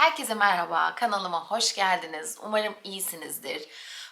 Herkese merhaba, kanalıma hoş geldiniz. Umarım iyisinizdir.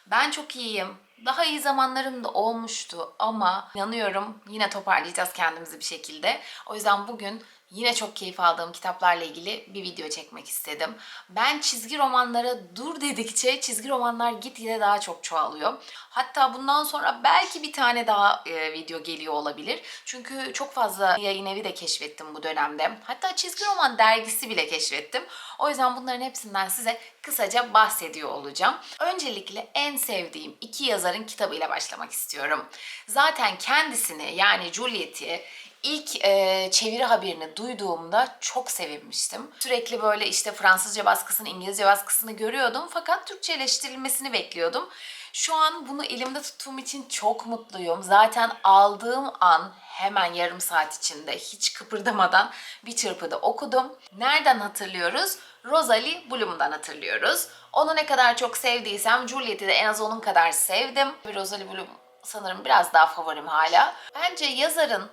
Ben çok iyiyim. Daha iyi zamanlarım da olmuştu ama inanıyorum yine toparlayacağız kendimizi bir şekilde. O yüzden bugün yine çok keyif aldığım kitaplarla ilgili bir video çekmek istedim. Ben çizgi romanlara dur dedikçe çizgi romanlar gitgide daha çok çoğalıyor. Hatta bundan sonra belki bir tane daha e, video geliyor olabilir. Çünkü çok fazla yayın evi de keşfettim bu dönemde. Hatta çizgi roman dergisi bile keşfettim. O yüzden bunların hepsinden size kısaca bahsediyor olacağım. Öncelikle en sevdiğim iki yazarın kitabıyla başlamak istiyorum. Zaten kendisini yani Juliet'i İlk e, çeviri haberini duyduğumda çok sevinmiştim. Sürekli böyle işte Fransızca baskısını, İngilizce baskısını görüyordum fakat Türkçeleştirilmesini bekliyordum. Şu an bunu elimde tuttuğum için çok mutluyum. Zaten aldığım an hemen yarım saat içinde hiç kıpırdamadan bir çırpıda okudum. Nereden hatırlıyoruz? Rosalie Bloom'dan hatırlıyoruz. Onu ne kadar çok sevdiysem Juliet'i de en az onun kadar sevdim. Rosalie Bloom sanırım biraz daha favorim hala. Bence yazarın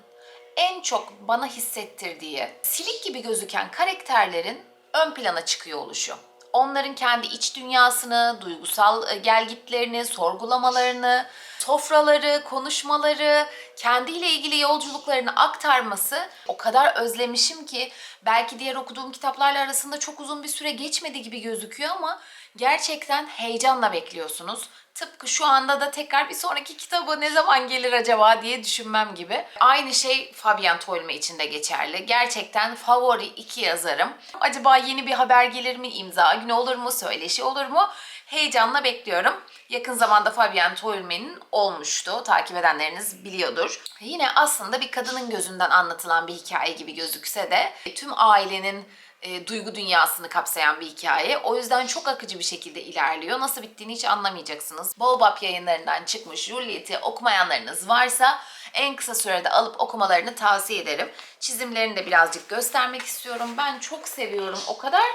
en çok bana hissettirdiği silik gibi gözüken karakterlerin ön plana çıkıyor oluşu. Onların kendi iç dünyasını, duygusal e, gelgitlerini, sorgulamalarını, sofraları, konuşmaları, kendiyle ilgili yolculuklarını aktarması o kadar özlemişim ki belki diğer okuduğum kitaplarla arasında çok uzun bir süre geçmedi gibi gözüküyor ama gerçekten heyecanla bekliyorsunuz. Tıpkı şu anda da tekrar bir sonraki kitabı ne zaman gelir acaba diye düşünmem gibi. Aynı şey Fabian Tolme için de geçerli. Gerçekten favori iki yazarım. Acaba yeni bir haber gelir mi? İmza günü olur mu? Söyleşi olur mu? Heyecanla bekliyorum. Yakın zamanda Fabian Tolme'nin olmuştu. Takip edenleriniz biliyordur. Yine aslında bir kadının gözünden anlatılan bir hikaye gibi gözükse de tüm ailenin e, duygu dünyasını kapsayan bir hikaye. O yüzden çok akıcı bir şekilde ilerliyor. Nasıl bittiğini hiç anlamayacaksınız. Baobab yayınlarından çıkmış Juliet'i okumayanlarınız varsa en kısa sürede alıp okumalarını tavsiye ederim. Çizimlerini de birazcık göstermek istiyorum. Ben çok seviyorum. O kadar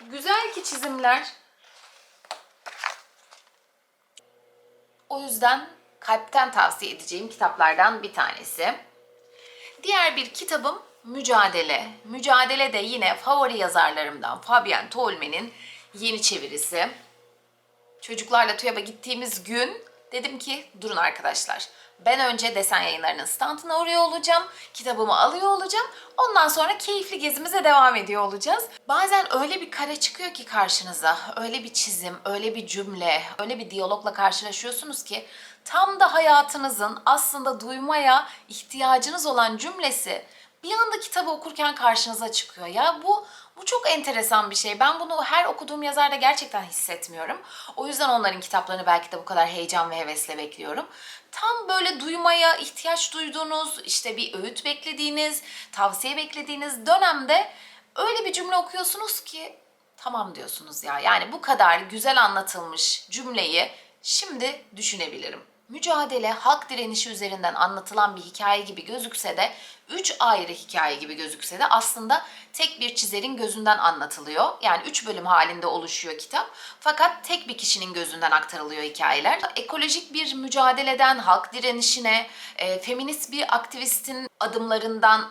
güzel ki çizimler. O yüzden kalpten tavsiye edeceğim kitaplardan bir tanesi. Diğer bir kitabım Mücadele. Mücadele de yine favori yazarlarımdan Fabian Tolme'nin yeni çevirisi. Çocuklarla TÜYAB'a gittiğimiz gün dedim ki durun arkadaşlar. Ben önce desen yayınlarının standına uğruyor olacağım. Kitabımı alıyor olacağım. Ondan sonra keyifli gezimize devam ediyor olacağız. Bazen öyle bir kare çıkıyor ki karşınıza. Öyle bir çizim, öyle bir cümle, öyle bir diyalogla karşılaşıyorsunuz ki tam da hayatınızın aslında duymaya ihtiyacınız olan cümlesi bir anda kitabı okurken karşınıza çıkıyor. Ya bu bu çok enteresan bir şey. Ben bunu her okuduğum yazarda gerçekten hissetmiyorum. O yüzden onların kitaplarını belki de bu kadar heyecan ve hevesle bekliyorum. Tam böyle duymaya ihtiyaç duyduğunuz, işte bir öğüt beklediğiniz, tavsiye beklediğiniz dönemde öyle bir cümle okuyorsunuz ki tamam diyorsunuz ya. Yani bu kadar güzel anlatılmış cümleyi şimdi düşünebilirim. Mücadele halk direnişi üzerinden anlatılan bir hikaye gibi gözükse de, üç ayrı hikaye gibi gözükse de aslında tek bir çizerin gözünden anlatılıyor. Yani üç bölüm halinde oluşuyor kitap. Fakat tek bir kişinin gözünden aktarılıyor hikayeler. Ekolojik bir mücadeleden halk direnişine, e, feminist bir aktivistin adımlarından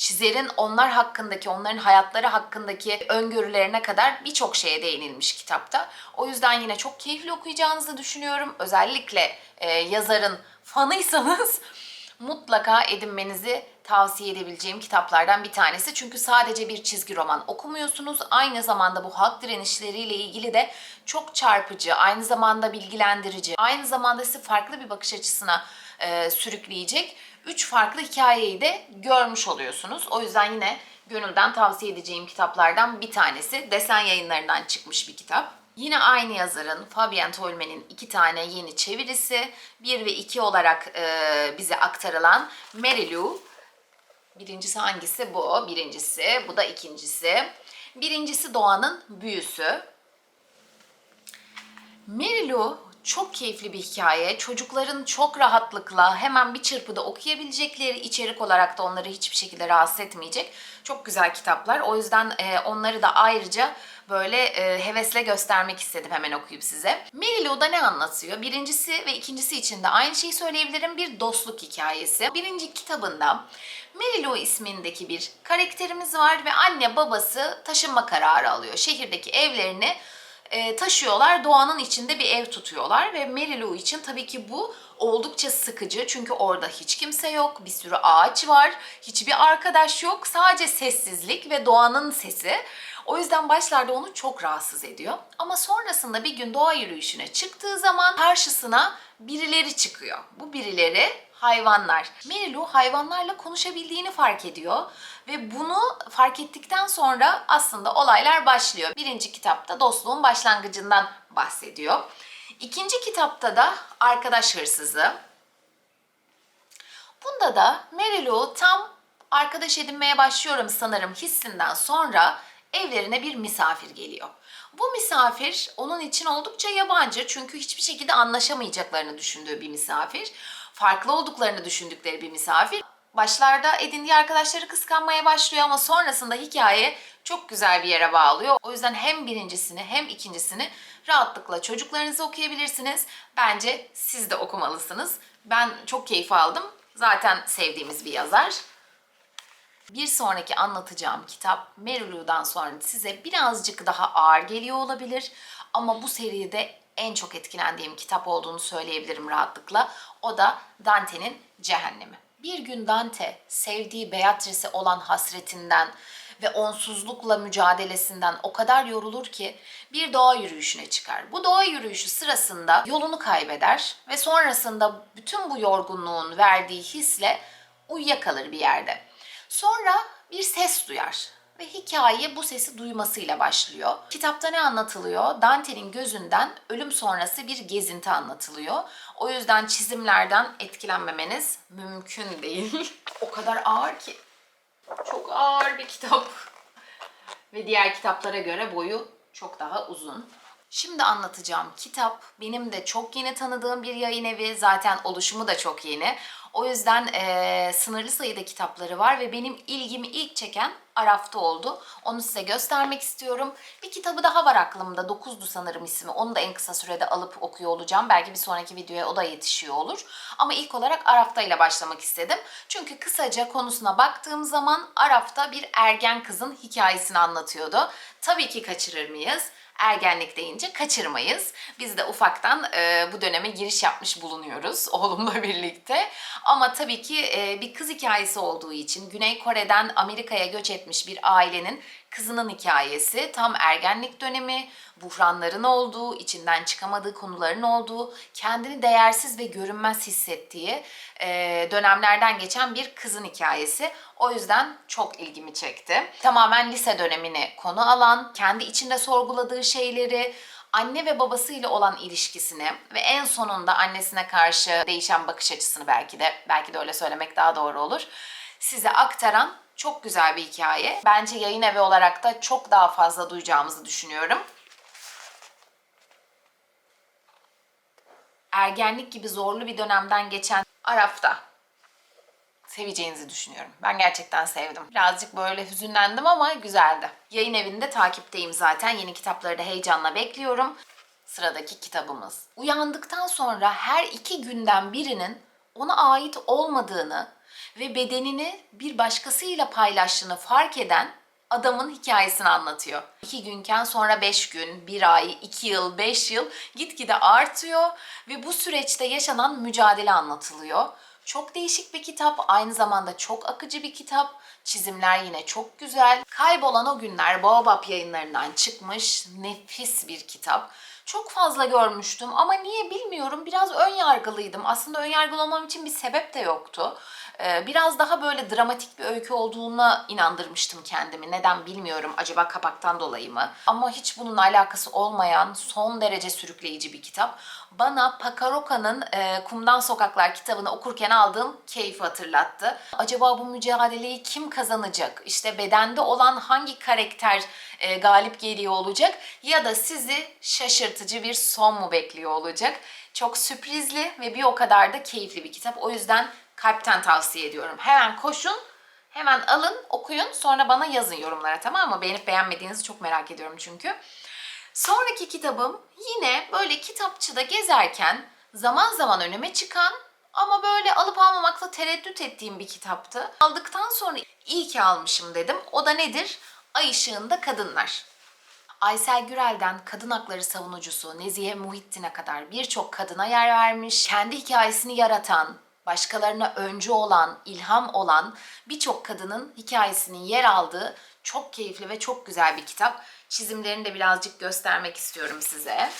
çizerin onlar hakkındaki, onların hayatları hakkındaki öngörülerine kadar birçok şeye değinilmiş kitapta. O yüzden yine çok keyifli okuyacağınızı düşünüyorum. Özellikle e, yazarın fanıysanız mutlaka edinmenizi tavsiye edebileceğim kitaplardan bir tanesi. Çünkü sadece bir çizgi roman okumuyorsunuz. Aynı zamanda bu halk direnişleriyle ilgili de çok çarpıcı, aynı zamanda bilgilendirici, aynı zamanda sizi farklı bir bakış açısına e, sürükleyecek üç farklı hikayeyi de görmüş oluyorsunuz. O yüzden yine gönülden tavsiye edeceğim kitaplardan bir tanesi. Desen yayınlarından çıkmış bir kitap. Yine aynı yazarın Fabian Tolme'nin iki tane yeni çevirisi, bir ve iki olarak e, bize aktarılan Mary Lou. Birincisi hangisi? Bu. Birincisi. Bu da ikincisi. Birincisi Doğanın Büyüsü. Mary Lou çok keyifli bir hikaye. Çocukların çok rahatlıkla hemen bir çırpıda okuyabilecekleri içerik olarak da onları hiçbir şekilde rahatsız etmeyecek. Çok güzel kitaplar. O yüzden e, onları da ayrıca böyle e, hevesle göstermek istedim hemen okuyup size. Mary Lou'da ne anlatıyor? Birincisi ve ikincisi için de aynı şeyi söyleyebilirim. Bir dostluk hikayesi. Birinci kitabında Mary Lou ismindeki bir karakterimiz var ve anne babası taşınma kararı alıyor. Şehirdeki evlerini e, taşıyorlar. Doğanın içinde bir ev tutuyorlar ve Mary Lou için tabii ki bu oldukça sıkıcı. Çünkü orada hiç kimse yok. Bir sürü ağaç var. Hiçbir arkadaş yok. Sadece sessizlik ve doğanın sesi. O yüzden başlarda onu çok rahatsız ediyor. Ama sonrasında bir gün doğa yürüyüşüne çıktığı zaman karşısına birileri çıkıyor. Bu birileri hayvanlar. Mary Lou hayvanlarla konuşabildiğini fark ediyor ve bunu fark ettikten sonra aslında olaylar başlıyor. Birinci kitapta dostluğun başlangıcından bahsediyor. İkinci kitapta da arkadaş hırsızı. Bunda da Mary Lou tam arkadaş edinmeye başlıyorum sanırım hissinden sonra evlerine bir misafir geliyor. Bu misafir onun için oldukça yabancı çünkü hiçbir şekilde anlaşamayacaklarını düşündüğü bir misafir. Farklı olduklarını düşündükleri bir misafir. Başlarda edindiği arkadaşları kıskanmaya başlıyor ama sonrasında hikaye çok güzel bir yere bağlıyor. O yüzden hem birincisini hem ikincisini rahatlıkla çocuklarınıza okuyabilirsiniz. Bence siz de okumalısınız. Ben çok keyif aldım. Zaten sevdiğimiz bir yazar. Bir sonraki anlatacağım kitap Mary Lou'dan sonra size birazcık daha ağır geliyor olabilir. Ama bu seride en çok etkilendiğim kitap olduğunu söyleyebilirim rahatlıkla. O da Dante'nin Cehennemi. Bir gün Dante sevdiği Beatrice'e olan hasretinden ve onsuzlukla mücadelesinden o kadar yorulur ki bir doğa yürüyüşüne çıkar. Bu doğa yürüyüşü sırasında yolunu kaybeder ve sonrasında bütün bu yorgunluğun verdiği hisle uyuyakalır bir yerde. Sonra bir ses duyar ve hikaye bu sesi duymasıyla başlıyor. Kitapta ne anlatılıyor? Dante'nin gözünden ölüm sonrası bir gezinti anlatılıyor. O yüzden çizimlerden etkilenmemeniz mümkün değil. o kadar ağır ki. Çok ağır bir kitap. Ve diğer kitaplara göre boyu çok daha uzun. Şimdi anlatacağım kitap benim de çok yeni tanıdığım bir yayın evi. Zaten oluşumu da çok yeni. O yüzden eee, sınırlı sayıda kitapları var ve benim ilgimi ilk çeken Araf'ta oldu. Onu size göstermek istiyorum. Bir kitabı daha var aklımda. 9'du sanırım ismi. Onu da en kısa sürede alıp okuyor olacağım. Belki bir sonraki videoya o da yetişiyor olur. Ama ilk olarak Araf'ta ile başlamak istedim. Çünkü kısaca konusuna baktığım zaman Araf'ta bir ergen kızın hikayesini anlatıyordu. Tabii ki kaçırır mıyız? Ergenlik deyince kaçırmayız. Biz de ufaktan e, bu döneme giriş yapmış bulunuyoruz oğlumla birlikte. Ama tabii ki e, bir kız hikayesi olduğu için Güney Kore'den Amerika'ya göç etmiş bir ailenin kızının hikayesi tam ergenlik dönemi, buhranların olduğu, içinden çıkamadığı konuların olduğu, kendini değersiz ve görünmez hissettiği e, dönemlerden geçen bir kızın hikayesi. O yüzden çok ilgimi çekti. Tamamen lise dönemini konu alan, kendi içinde sorguladığı şeyleri, anne ve babasıyla olan ilişkisini ve en sonunda annesine karşı değişen bakış açısını belki de, belki de öyle söylemek daha doğru olur, size aktaran çok güzel bir hikaye. Bence yayın evi olarak da çok daha fazla duyacağımızı düşünüyorum. Ergenlik gibi zorlu bir dönemden geçen Araf'ta seveceğinizi düşünüyorum. Ben gerçekten sevdim. Birazcık böyle hüzünlendim ama güzeldi. Yayın evinde takipteyim zaten. Yeni kitapları da heyecanla bekliyorum. Sıradaki kitabımız. Uyandıktan sonra her iki günden birinin ona ait olmadığını ve bedenini bir başkasıyla paylaştığını fark eden adamın hikayesini anlatıyor. İki günken sonra beş gün, bir ay, iki yıl, beş yıl gitgide artıyor ve bu süreçte yaşanan mücadele anlatılıyor. Çok değişik bir kitap, aynı zamanda çok akıcı bir kitap. Çizimler yine çok güzel. Kaybolan o günler Baobab yayınlarından çıkmış nefis bir kitap. Çok fazla görmüştüm ama niye bilmiyorum. Biraz ön yargılıydım. Aslında ön yargılı olmam için bir sebep de yoktu. Ee, Biraz daha böyle dramatik bir öykü olduğuna inandırmıştım kendimi. Neden bilmiyorum. Acaba kapaktan dolayı mı? Ama hiç bununla alakası olmayan son derece sürükleyici bir kitap. Bana Pakaroka'nın e, Kumdan Sokaklar kitabını okurken aldığım keyfi hatırlattı. Acaba bu mücadeleyi kim kazanacak? İşte bedende olan hangi karakter e, galip geliyor olacak? Ya da sizi şaşırtıcı bir son mu bekliyor olacak? Çok sürprizli ve bir o kadar da keyifli bir kitap. O yüzden kalpten tavsiye ediyorum. Hemen koşun, hemen alın, okuyun. Sonra bana yazın yorumlara tamam mı? Beğenip beğenmediğinizi çok merak ediyorum çünkü. Sonraki kitabım yine böyle kitapçıda gezerken zaman zaman önüme çıkan Ama böyle alıp almamakta tereddüt ettiğim bir kitaptı. Aldıktan sonra iyi ki almışım dedim. O da nedir? Ay ışığında kadınlar. Aysel Gürel'den kadın hakları savunucusu Nezihe Muhittin'e kadar birçok kadına yer vermiş, kendi hikayesini yaratan, başkalarına öncü olan, ilham olan birçok kadının hikayesinin yer aldığı çok keyifli ve çok güzel bir kitap. Çizimlerini de birazcık göstermek istiyorum size.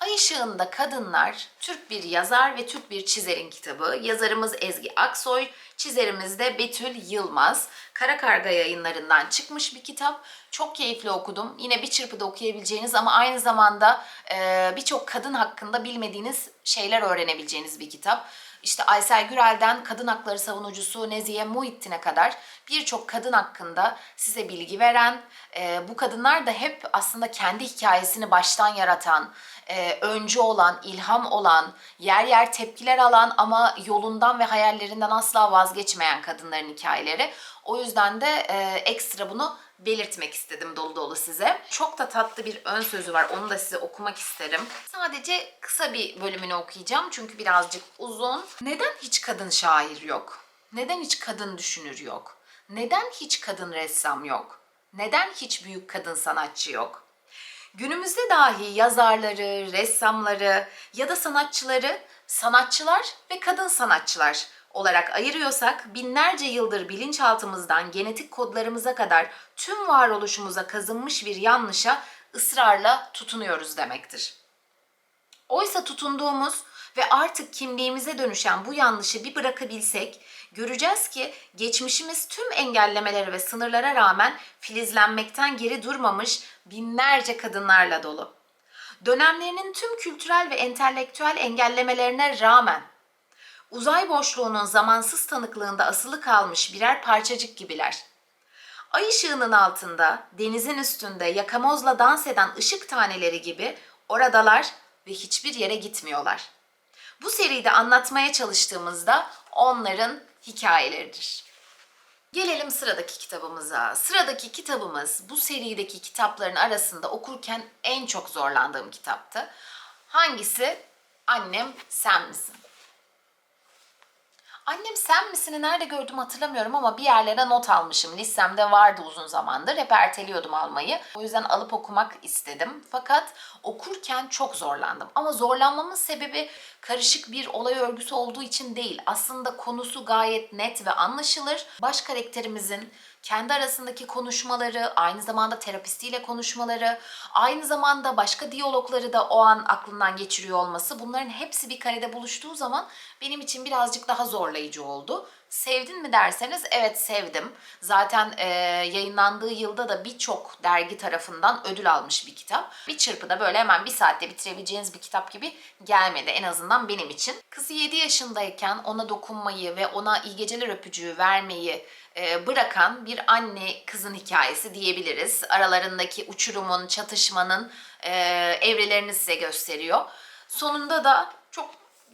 Ay Işığında Kadınlar Türk bir yazar ve Türk bir çizerin kitabı. Yazarımız Ezgi Aksoy, çizerimiz de Betül Yılmaz. Kara Karga yayınlarından çıkmış bir kitap. Çok keyifli okudum. Yine bir çırpıda okuyabileceğiniz ama aynı zamanda e, birçok kadın hakkında bilmediğiniz şeyler öğrenebileceğiniz bir kitap. İşte Aysel Gürel'den kadın hakları savunucusu Nezihe Muhittin'e kadar birçok kadın hakkında size bilgi veren, e, bu kadınlar da hep aslında kendi hikayesini baştan yaratan, e, öncü olan, ilham olan, yer yer tepkiler alan ama yolundan ve hayallerinden asla vazgeçmeyen kadınların hikayeleri. O yüzden de e, ekstra bunu belirtmek istedim dolu dolu size. Çok da tatlı bir ön sözü var. Onu da size okumak isterim. Sadece kısa bir bölümünü okuyacağım çünkü birazcık uzun. Neden hiç kadın şair yok? Neden hiç kadın düşünür yok? Neden hiç kadın ressam yok? Neden hiç büyük kadın sanatçı yok? Günümüzde dahi yazarları, ressamları ya da sanatçıları sanatçılar ve kadın sanatçılar olarak ayırıyorsak binlerce yıldır bilinçaltımızdan genetik kodlarımıza kadar tüm varoluşumuza kazınmış bir yanlışa ısrarla tutunuyoruz demektir. Oysa tutunduğumuz ve artık kimliğimize dönüşen bu yanlışı bir bırakabilsek, göreceğiz ki geçmişimiz tüm engellemelere ve sınırlara rağmen filizlenmekten geri durmamış binlerce kadınlarla dolu. Dönemlerinin tüm kültürel ve entelektüel engellemelerine rağmen uzay boşluğunun zamansız tanıklığında asılı kalmış birer parçacık gibiler. Ay ışığının altında, denizin üstünde yakamozla dans eden ışık taneleri gibi oradalar ve hiçbir yere gitmiyorlar. Bu seride anlatmaya çalıştığımızda onların hikayeleridir. Gelelim sıradaki kitabımıza. Sıradaki kitabımız bu serideki kitapların arasında okurken en çok zorlandığım kitaptı. Hangisi? Annem sen misin? Annem sen misini nerede gördüm hatırlamıyorum ama bir yerlere not almışım. Listemde vardı uzun zamandır. Hep erteliyordum almayı. O yüzden alıp okumak istedim. Fakat okurken çok zorlandım. Ama zorlanmamın sebebi karışık bir olay örgüsü olduğu için değil. Aslında konusu gayet net ve anlaşılır. Baş karakterimizin kendi arasındaki konuşmaları, aynı zamanda terapistiyle konuşmaları, aynı zamanda başka diyalogları da o an aklından geçiriyor olması bunların hepsi bir karede buluştuğu zaman benim için birazcık daha zorlayıcı oldu. Sevdin mi derseniz evet sevdim. Zaten e, yayınlandığı yılda da birçok dergi tarafından ödül almış bir kitap. Bir çırpıda böyle hemen bir saatte bitirebileceğiniz bir kitap gibi gelmedi en azından benim için. Kızı 7 yaşındayken ona dokunmayı ve ona iyi geceler öpücüğü vermeyi e, bırakan bir anne kızın hikayesi diyebiliriz. Aralarındaki uçurumun, çatışmanın e, evrelerini size gösteriyor. Sonunda da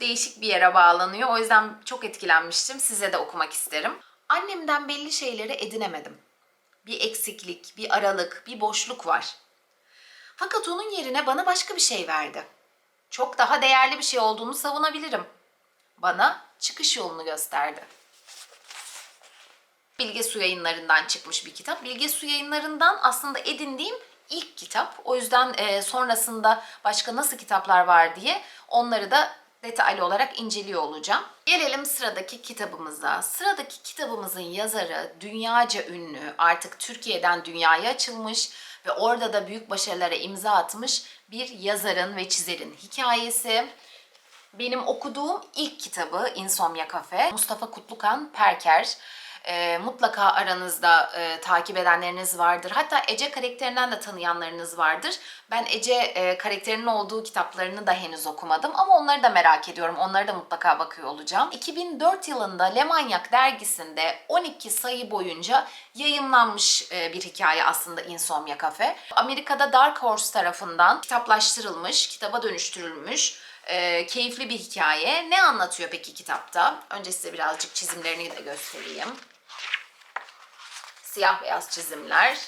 değişik bir yere bağlanıyor. O yüzden çok etkilenmiştim. Size de okumak isterim. Annemden belli şeyleri edinemedim. Bir eksiklik, bir aralık, bir boşluk var. Fakat onun yerine bana başka bir şey verdi. Çok daha değerli bir şey olduğunu savunabilirim. Bana çıkış yolunu gösterdi. Bilge Su yayınlarından çıkmış bir kitap. Bilge Su yayınlarından aslında edindiğim ilk kitap. O yüzden e, sonrasında başka nasıl kitaplar var diye onları da detaylı olarak inceliyor olacağım. Gelelim sıradaki kitabımıza. Sıradaki kitabımızın yazarı dünyaca ünlü, artık Türkiye'den dünyaya açılmış ve orada da büyük başarılara imza atmış bir yazarın ve çizerin hikayesi. Benim okuduğum ilk kitabı İnsomnia Cafe. Mustafa Kutlukan Perker. E, mutlaka aranızda e, takip edenleriniz vardır. Hatta Ece karakterinden de tanıyanlarınız vardır. Ben Ece e, karakterinin olduğu kitaplarını da henüz okumadım ama onları da merak ediyorum. Onları da mutlaka bakıyor olacağım. 2004 yılında Le Manyak dergisinde 12 sayı boyunca yayınlanmış e, bir hikaye aslında Insomnia Cafe. Amerika'da Dark Horse tarafından kitaplaştırılmış, kitaba dönüştürülmüş e, keyifli bir hikaye. Ne anlatıyor peki kitapta? Önce size birazcık çizimlerini de göstereyim. Siyah beyaz çizimler.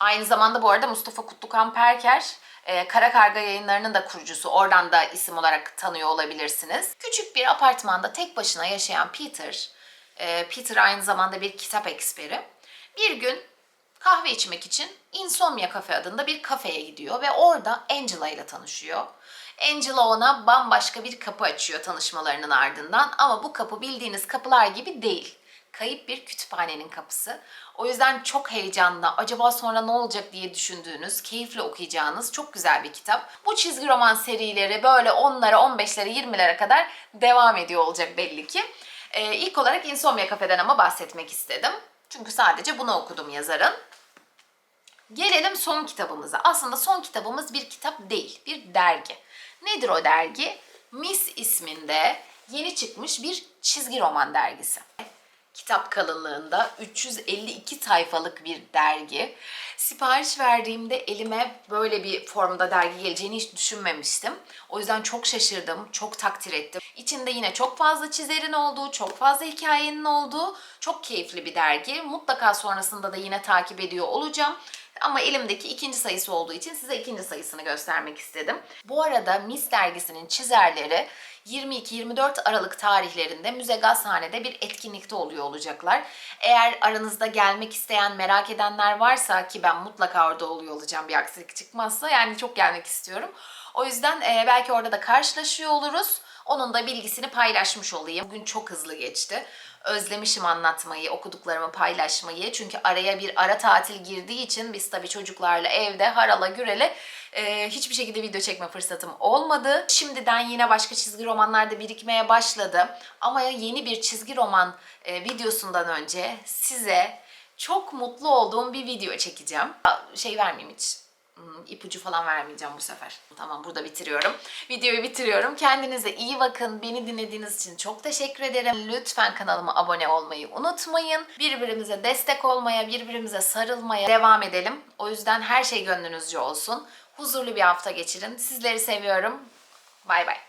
Aynı zamanda bu arada Mustafa Kutlukan Perker Ee, Kara Karga yayınlarının da kurucusu. Oradan da isim olarak tanıyor olabilirsiniz. Küçük bir apartmanda tek başına yaşayan Peter, e, Peter aynı zamanda bir kitap eksperi. Bir gün kahve içmek için Insomnia Cafe adında bir kafeye gidiyor ve orada Angela ile tanışıyor. Angela ona bambaşka bir kapı açıyor tanışmalarının ardından ama bu kapı bildiğiniz kapılar gibi değil. Kayıp bir kütüphanenin kapısı. O yüzden çok heyecanlı, acaba sonra ne olacak diye düşündüğünüz, keyifle okuyacağınız çok güzel bir kitap. Bu çizgi roman serileri böyle 10'lara, 15'lere, 20'lere kadar devam ediyor olacak belli ki. Ee, ilk olarak Insomnia Cafe'den ama bahsetmek istedim. Çünkü sadece bunu okudum yazarın. Gelelim son kitabımıza. Aslında son kitabımız bir kitap değil, bir dergi. Nedir o dergi? Miss isminde yeni çıkmış bir çizgi roman dergisi. Kitap kalınlığında 352 sayfalık bir dergi. Sipariş verdiğimde elime böyle bir formda dergi geleceğini hiç düşünmemiştim. O yüzden çok şaşırdım, çok takdir ettim. İçinde yine çok fazla çizerin olduğu, çok fazla hikayenin olduğu çok keyifli bir dergi. Mutlaka sonrasında da yine takip ediyor olacağım. Ama elimdeki ikinci sayısı olduğu için size ikinci sayısını göstermek istedim. Bu arada Miss dergisinin çizerleri 22-24 Aralık tarihlerinde Müze Gazhane'de bir etkinlikte oluyor olacaklar. Eğer aranızda gelmek isteyen, merak edenler varsa ki ben mutlaka orada oluyor olacağım bir aksilik çıkmazsa yani çok gelmek istiyorum. O yüzden belki orada da karşılaşıyor oluruz. Onun da bilgisini paylaşmış olayım. Bugün çok hızlı geçti. Özlemişim anlatmayı, okuduklarımı paylaşmayı. Çünkü araya bir ara tatil girdiği için biz tabii çocuklarla evde harala gürele e, hiçbir şekilde video çekme fırsatım olmadı. Şimdiden yine başka çizgi romanlar da birikmeye başladı. Ama yeni bir çizgi roman e, videosundan önce size çok mutlu olduğum bir video çekeceğim. Şey vermeyeyim hiç ipucu falan vermeyeceğim bu sefer. Tamam burada bitiriyorum. Videoyu bitiriyorum. Kendinize iyi bakın. Beni dinlediğiniz için çok teşekkür ederim. Lütfen kanalıma abone olmayı unutmayın. Birbirimize destek olmaya, birbirimize sarılmaya devam edelim. O yüzden her şey gönlünüzce olsun. Huzurlu bir hafta geçirin. Sizleri seviyorum. Bay bay.